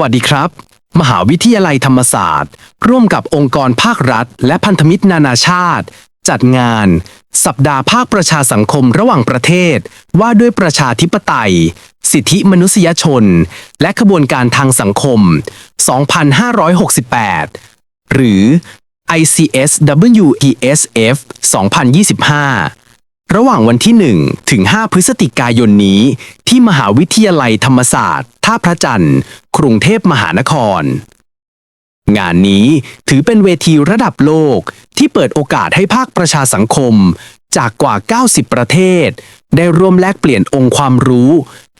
วัสดีครับ มหาวิทยาลัยธรรมศาสตร์ ร่วมกับองค์กรภาครัฐ และพันธมิตรนานาชาติ จัดงาน สัปดาห์ภาคประชาสังคมระหว่างประเทศ ว่าด้วยประชาธิปไตย สิทธิมนุษยชน และขบวนการทางสังคม 2568 หรือ ICSWESF 2025 ระหว่างวันที่ 1 ถึง 5 พฤศจิกายนนี้ ที่มหาวิทยาลัยธรรมศาสตร์ ท่าพระจันทร์ กรุงเทพมหานคร งานนี้ถือเป็นเวทีระดับโลกที่เปิดโอกาสให้ภาคประชาสังคม จากกว่า 90 ประเทศ ได้ร่วมแลกเปลี่ยนองค์ความรู้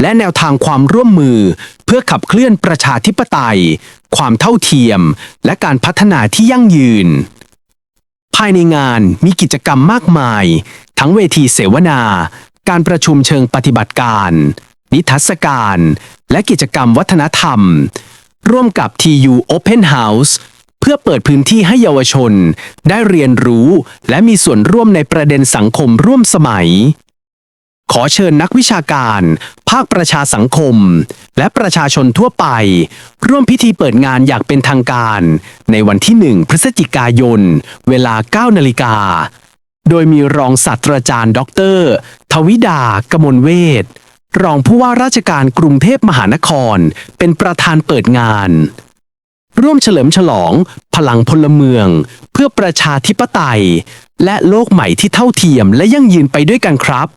และแนวทางความร่วมมือ เพื่อขับเคลื่อนประชาธิปไตย ความเท่าเทียม และการพัฒนาที่ยั่งยืน ภายในงานมีกิจกรรมมากมาย ทั้งเวทีเสวนา การประชุมเชิงปฏิบัติการ นิทรรศการ และกิจกรรมวัฒนธรรม ร่วมกับ TU Open House เพื่อเปิดพื้นที่ให้เยาวชน ได้เรียนรู้และมีส่วนร่วมในประเด็นสังคมร่วมสมัย ขอเชิญนักวิชาการ ภาคประชาสังคม และประชาชนทั่วไป ร่วมพิธีเปิดงานอย่างเป็นทางการ ในวันที่ 1 พฤศจิกายน เวลา 9นาฬิกา โดยมีรองศาสตราจารย์ด็อกเตอร์ทวิดากมลเวทรองผู้ว่าราชการกรุงเทพมหานคร เป็นประธานเปิดงาน ร่วมเฉลิมฉลอง พลังพลเมือง เพื่อประชาธิปไตย และโลกใหม่ที่เท่าเทียมและยั่งยืนไปด้วยกันครับ